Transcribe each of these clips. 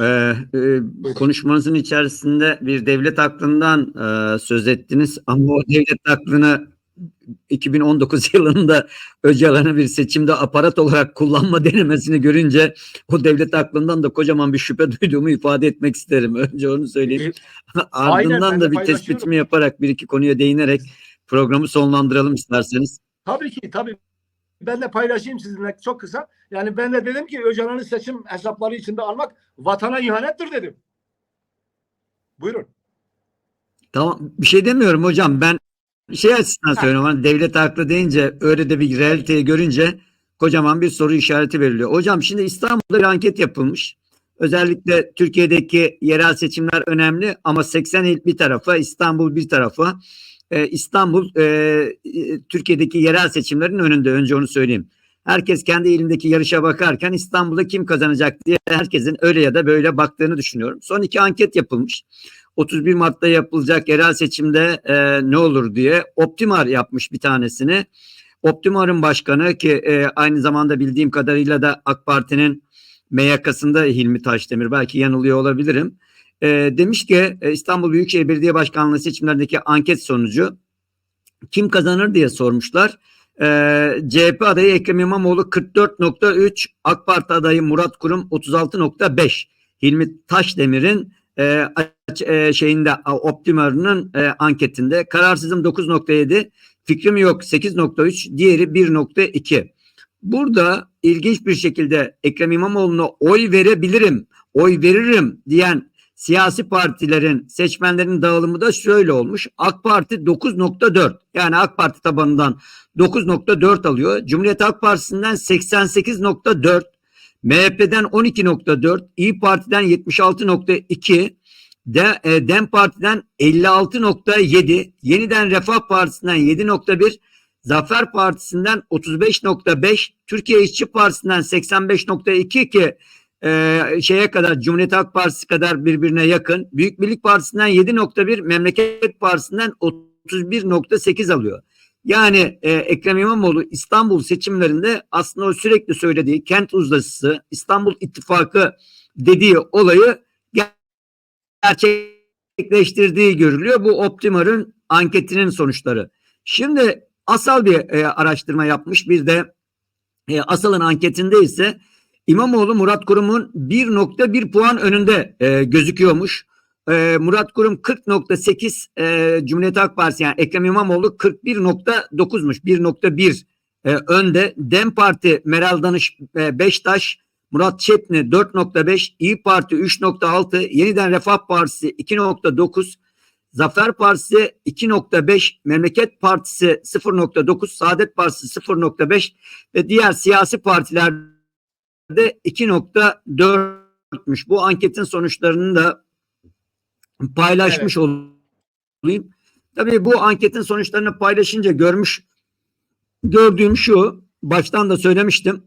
Ee, e, konuşmanızın içerisinde bir devlet aklından e, söz ettiniz ama o devlet aklını 2019 yılında Öcalan'ı bir seçimde aparat olarak kullanma denemesini görünce o devlet aklından da kocaman bir şüphe duyduğumu ifade etmek isterim. Önce onu söyleyeyim. Aynen, ben Ardından de da bir tespitimi yaparak bir iki konuya değinerek programı sonlandıralım isterseniz. Tabii ki tabii. Ben de paylaşayım sizinle çok kısa. Yani ben de dedim ki Öcalan'ı seçim hesapları içinde almak vatana ihanettir dedim. Buyurun. Tamam bir şey demiyorum hocam ben şey açısından söylüyorum hani devlet haklı deyince öyle de bir realiteyi görünce kocaman bir soru işareti veriliyor. Hocam şimdi İstanbul'da bir anket yapılmış. Özellikle Türkiye'deki yerel seçimler önemli ama 80 il bir tarafa İstanbul bir tarafa. Ee, İstanbul e, e, Türkiye'deki yerel seçimlerin önünde önce onu söyleyeyim. Herkes kendi ilindeki yarışa bakarken İstanbul'da kim kazanacak diye herkesin öyle ya da böyle baktığını düşünüyorum. Son iki anket yapılmış. 31 Mart'ta yapılacak yerel seçimde e, ne olur diye Optimar yapmış bir tanesini. Optimar'ın başkanı ki e, aynı zamanda bildiğim kadarıyla da AK Parti'nin MYK'sında Hilmi Taşdemir belki yanılıyor olabilirim. E, demiş ki e, İstanbul Büyükşehir Belediye Başkanlığı seçimlerindeki anket sonucu kim kazanır diye sormuşlar. E, CHP adayı Ekrem İmamoğlu 44.3, AK Parti adayı Murat Kurum 36.5. Hilmi Taşdemir'in e, e, şeyinde a, Optimar'ın e, anketinde kararsızım 9.7, fikrim yok 8.3, diğeri 1.2. Burada ilginç bir şekilde Ekrem İmamoğlu'na oy verebilirim, oy veririm diyen siyasi partilerin seçmenlerin dağılımı da şöyle olmuş. AK Parti 9.4 yani AK Parti tabanından 9.4 alıyor. Cumhuriyet Halk Partisi'nden 88.4 MHP'den 12.4, İyi Parti'den 76.2, De, e, Dem Parti'den 56.7, Yeniden Refah Partisi'nden 7.1, Zafer Partisi'nden 35.5, Türkiye İşçi Partisi'nden 85.2 ki e, şeye kadar Cumhuriyet Halk Partisi kadar birbirine yakın. Büyük Birlik Partisi'nden 7.1, Memleket Partisi'nden 31.8 alıyor. Yani e, Ekrem İmamoğlu İstanbul seçimlerinde aslında o sürekli söylediği kent uzlaşısı, İstanbul İttifakı dediği olayı gerçekleştirdiği görülüyor. Bu Optimar'ın anketinin sonuçları. Şimdi asal bir e, araştırma yapmış bir de e, Asal'ın anketinde ise İmamoğlu Murat Kurum'un 1.1 puan önünde e, gözüküyormuş. E, Murat Kurum 40.8 e, Cumhuriyet Halk Partisi yani Ekrem İmamoğlu 41.9'muş 1.1 e, önde. Dem Parti Meral Danış e, Beştaş Murat Çepni 4.5 İyi Parti 3.6 Yeniden Refah Partisi 2.9 Zafer Partisi 2.5 Memleket Partisi 0.9 Saadet Partisi 0.5 ve diğer siyasi partilerde 2.4'müş. Bu anketin sonuçlarını da paylaşmış olayım. Tabii bu anketin sonuçlarını paylaşınca görmüş gördüğüm şu baştan da söylemiştim.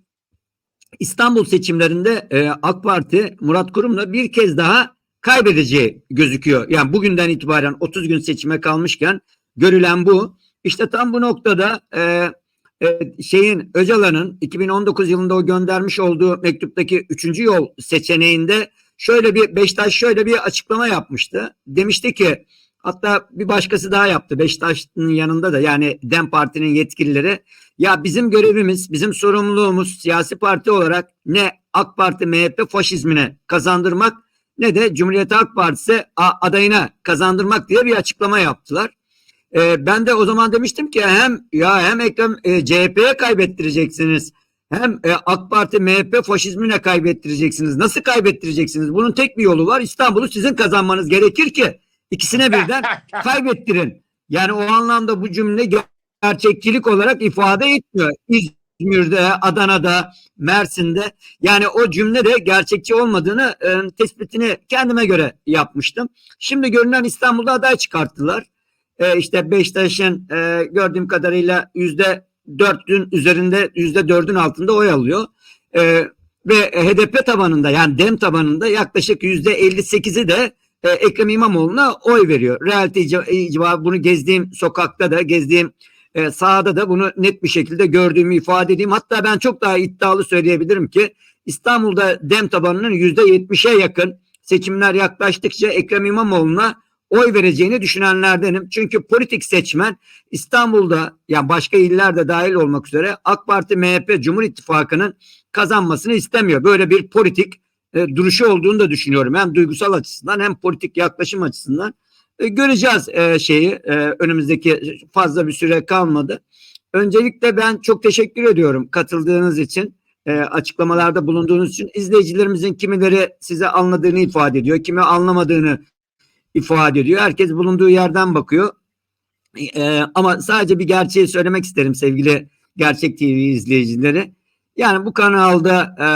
İstanbul seçimlerinde e, AK Parti Murat Kurum'la bir kez daha kaybedeceği gözüküyor. Yani bugünden itibaren 30 gün seçime kalmışken görülen bu. İşte tam bu noktada e, şeyin Öcalan'ın 2019 yılında o göndermiş olduğu mektuptaki üçüncü yol seçeneğinde şöyle bir Beşiktaş şöyle bir açıklama yapmıştı. Demişti ki hatta bir başkası daha yaptı Beşiktaş'ın yanında da yani Dem Parti'nin yetkilileri ya bizim görevimiz, bizim sorumluluğumuz siyasi parti olarak ne AK Parti MHP faşizmine kazandırmak ne de Cumhuriyet Halk Partisi adayına kazandırmak diye bir açıklama yaptılar. Ee, ben de o zaman demiştim ki hem ya hem Ekrem e, CHP'ye kaybettireceksiniz hem e, AK Parti MHP faşizmine kaybettireceksiniz. Nasıl kaybettireceksiniz? Bunun tek bir yolu var. İstanbul'u sizin kazanmanız gerekir ki ikisine birden kaybettirin. Yani o anlamda bu cümle gerçekçilik olarak ifade etmiyor. İzmir'de, Adana'da, Mersin'de yani o cümle de gerçekçi olmadığını e, tespitini kendime göre yapmıştım. Şimdi görünen İstanbul'da aday çıkarttılar. E, işte Beşiktaş'ın e, gördüğüm kadarıyla yüzde dörtün üzerinde yüzde dördün altında oy alıyor. E, ve HDP tabanında yani DEM tabanında yaklaşık yüzde 58'i de e, Ekrem İmamoğlu'na oy veriyor. Realite icabı bunu gezdiğim sokakta da gezdiğim e, sahada da bunu net bir şekilde gördüğümü ifade edeyim. Hatta ben çok daha iddialı söyleyebilirim ki İstanbul'da dem tabanının yüzde yetmişe yakın seçimler yaklaştıkça Ekrem İmamoğlu'na oy vereceğini düşünenlerdenim. Çünkü politik seçmen İstanbul'da yani başka illerde dahil olmak üzere AK Parti, MHP, Cumhur İttifakı'nın kazanmasını istemiyor. Böyle bir politik e, duruşu olduğunu da düşünüyorum. Hem duygusal açısından hem politik yaklaşım açısından. E, göreceğiz e, şeyi e, önümüzdeki fazla bir süre kalmadı. Öncelikle ben çok teşekkür ediyorum katıldığınız için, e, açıklamalarda bulunduğunuz için. İzleyicilerimizin kimileri size anladığını ifade ediyor, kimi anlamadığını ifade ediyor. Herkes bulunduğu yerden bakıyor. E, ama sadece bir gerçeği söylemek isterim sevgili Gerçek TV izleyicileri. Yani bu kanalda e,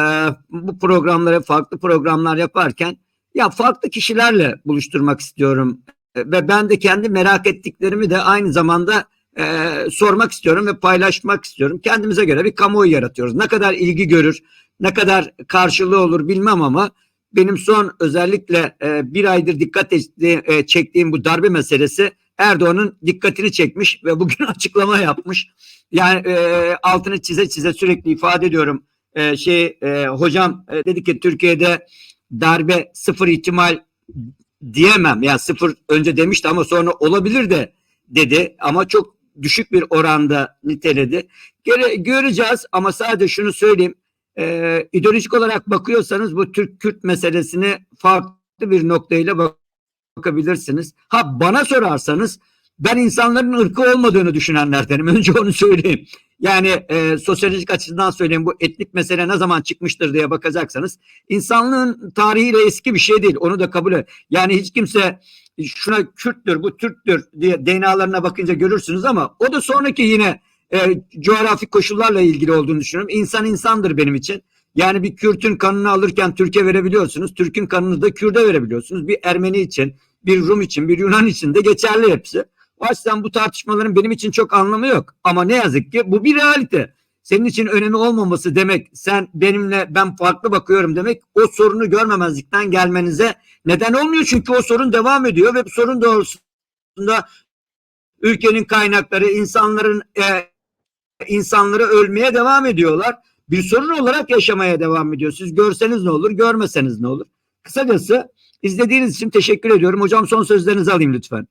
bu programları farklı programlar yaparken ya farklı kişilerle buluşturmak istiyorum E, ve ben de kendi merak ettiklerimi de aynı zamanda e, sormak istiyorum ve paylaşmak istiyorum. Kendimize göre bir kamuoyu yaratıyoruz. Ne kadar ilgi görür, ne kadar karşılığı olur bilmem ama benim son özellikle e, bir aydır dikkat ettiğim, e, çektiğim bu darbe meselesi Erdoğan'ın dikkatini çekmiş ve bugün açıklama yapmış. Yani e, altını çize çize sürekli ifade ediyorum. E, şey e, hocam e, dedi ki Türkiye'de darbe sıfır ihtimal diyemem. Yani sıfır önce demişti ama sonra olabilir de dedi ama çok düşük bir oranda niteledi. Göre, göreceğiz ama sadece şunu söyleyeyim. E, ideolojik olarak bakıyorsanız bu Türk-Kürt meselesini farklı bir noktayla bak bakabilirsiniz. Ha bana sorarsanız ben insanların ırkı olmadığını düşünenlerdenim. Önce onu söyleyeyim. Yani e, sosyolojik açıdan söyleyeyim bu etnik mesele ne zaman çıkmıştır diye bakacaksanız insanlığın tarihiyle eski bir şey değil. Onu da kabul et. Yani hiç kimse şuna Kürttür, bu Türktür diye DNA'larına bakınca görürsünüz ama o da sonraki yine e, coğrafi koşullarla ilgili olduğunu düşünüyorum. İnsan insandır benim için. Yani bir Kürt'ün kanını alırken Türkiye verebiliyorsunuz. Türk'ün kanını da Kürt'e verebiliyorsunuz. Bir Ermeni için, bir Rum için, bir Yunan için de geçerli hepsi. O açıdan bu tartışmaların benim için çok anlamı yok. Ama ne yazık ki bu bir realite. Senin için önemi olmaması demek, sen benimle ben farklı bakıyorum demek o sorunu görmemezlikten gelmenize neden olmuyor. Çünkü o sorun devam ediyor ve bu sorun doğrultusunda ülkenin kaynakları, insanların e, insanları ölmeye devam ediyorlar. Bir sorun olarak yaşamaya devam ediyor. Siz görseniz ne olur, görmeseniz ne olur. Kısacası izlediğiniz için teşekkür ediyorum. Hocam son sözlerinizi alayım lütfen.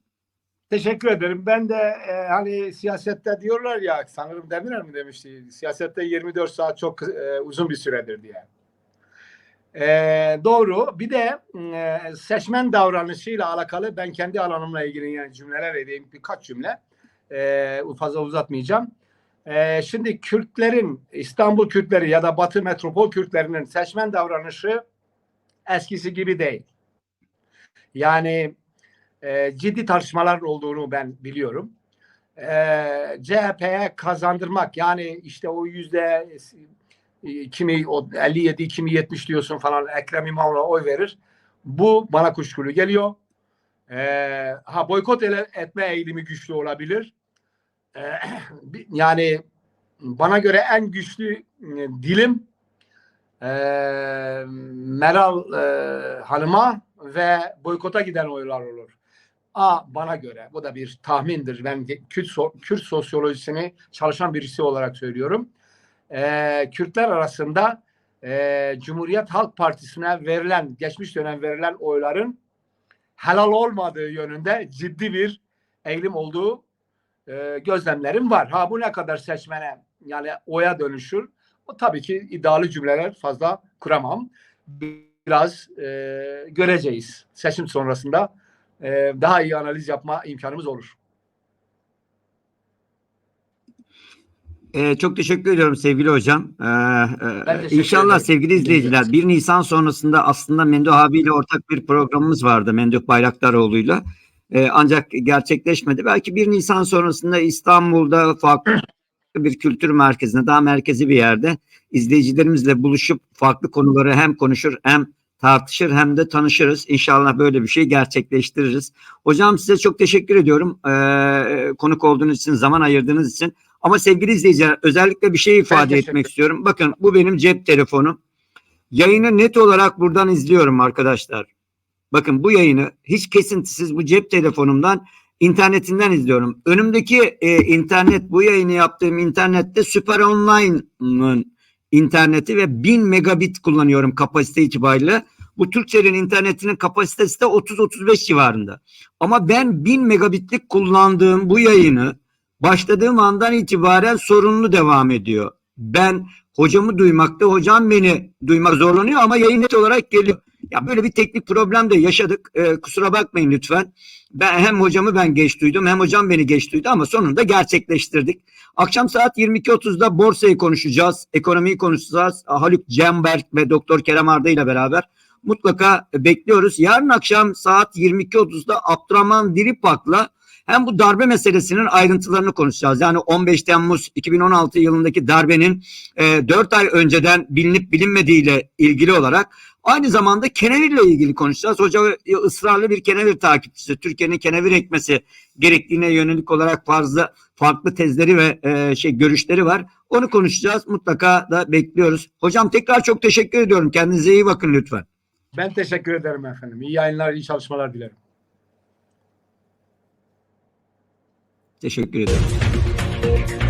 Teşekkür ederim. Ben de e, hani siyasette diyorlar ya sanırım Demirel mi demişti? Siyasette 24 saat çok e, uzun bir süredir diye. E, doğru. Bir de e, seçmen davranışıyla alakalı ben kendi alanımla ilgili yani cümleler edeyim birkaç cümle. E, fazla uzatmayacağım. E, şimdi Kürtlerin İstanbul Kürtleri ya da Batı Metropol Kürtlerinin seçmen davranışı eskisi gibi değil. Yani e, ciddi tartışmalar olduğunu ben biliyorum. E, CHP'ye kazandırmak yani işte o yüzde e, kimi o 57 kimi 70 diyorsun falan Ekrem İmamoğlu'na oy verir. Bu bana kuşkulu geliyor. E, ha boykot etme eğilimi güçlü olabilir. E, yani bana göre en güçlü e, dilim e, Meral e, Hanım'a ve boykota giden oylar olur. A bana göre bu da bir tahmindir. Ben Kürt, so Kürt sosyolojisini çalışan birisi olarak söylüyorum. Ee, Kürtler arasında e, Cumhuriyet Halk Partisi'ne verilen, geçmiş dönem verilen oyların helal olmadığı yönünde ciddi bir eğilim olduğu e, gözlemlerim var. Ha bu ne kadar seçmene yani oya dönüşür? O tabii ki iddialı cümleler fazla kuramam. Biraz e, göreceğiz seçim sonrasında e, daha iyi analiz yapma imkanımız olur. Ee, çok teşekkür ediyorum sevgili hocam. Ee, e, inşallah ederim. sevgili izleyiciler 1 Nisan sonrasında aslında Menduh abiyle ortak bir programımız vardı Menduh Bayraktaroğlu'yla. Ee, ancak gerçekleşmedi. Belki 1 Nisan sonrasında İstanbul'da farklı bir kültür merkezinde daha merkezi bir yerde izleyicilerimizle buluşup farklı konuları hem konuşur hem tartışır hem de tanışırız. İnşallah böyle bir şey gerçekleştiririz. Hocam size çok teşekkür ediyorum. Ee, konuk olduğunuz için, zaman ayırdığınız için. Ama sevgili izleyiciler özellikle bir şey ifade etmek istiyorum. Bakın bu benim cep telefonum. Yayını net olarak buradan izliyorum arkadaşlar. Bakın bu yayını hiç kesintisiz bu cep telefonumdan internetinden izliyorum. Önümdeki e, internet bu yayını yaptığım internette Süper Online'ın interneti ve 1000 megabit kullanıyorum kapasite itibariyle. Bu Türkcell'in internetinin kapasitesi de 30-35 civarında. Ama ben 1000 megabitlik kullandığım bu yayını başladığım andan itibaren sorunlu devam ediyor. Ben hocamı duymakta, hocam beni duymak zorlanıyor ama yayın net olarak geliyor. Ya böyle bir teknik problem de yaşadık. Ee, kusura bakmayın lütfen. Ben hem hocamı ben geç duydum hem hocam beni geç duydu ama sonunda gerçekleştirdik. Akşam saat 22.30'da borsayı konuşacağız, ekonomiyi konuşacağız. Haluk Cemberk ve Doktor Kerem Arda ile beraber mutlaka bekliyoruz. Yarın akşam saat 22.30'da Abdurrahman Diripak'la hem bu darbe meselesinin ayrıntılarını konuşacağız. Yani 15 Temmuz 2016 yılındaki darbenin e, 4 ay önceden bilinip bilinmediğiyle ilgili olarak aynı zamanda kenevir ile ilgili konuşacağız. Hoca ısrarlı bir kenevir takipçisi. Türkiye'nin kenevir ekmesi gerektiğine yönelik olarak fazla farklı tezleri ve e, şey görüşleri var. Onu konuşacağız. Mutlaka da bekliyoruz. Hocam tekrar çok teşekkür ediyorum. Kendinize iyi bakın lütfen. Ben teşekkür ederim efendim. İyi yayınlar, iyi çalışmalar dilerim. Teşekkür ederim.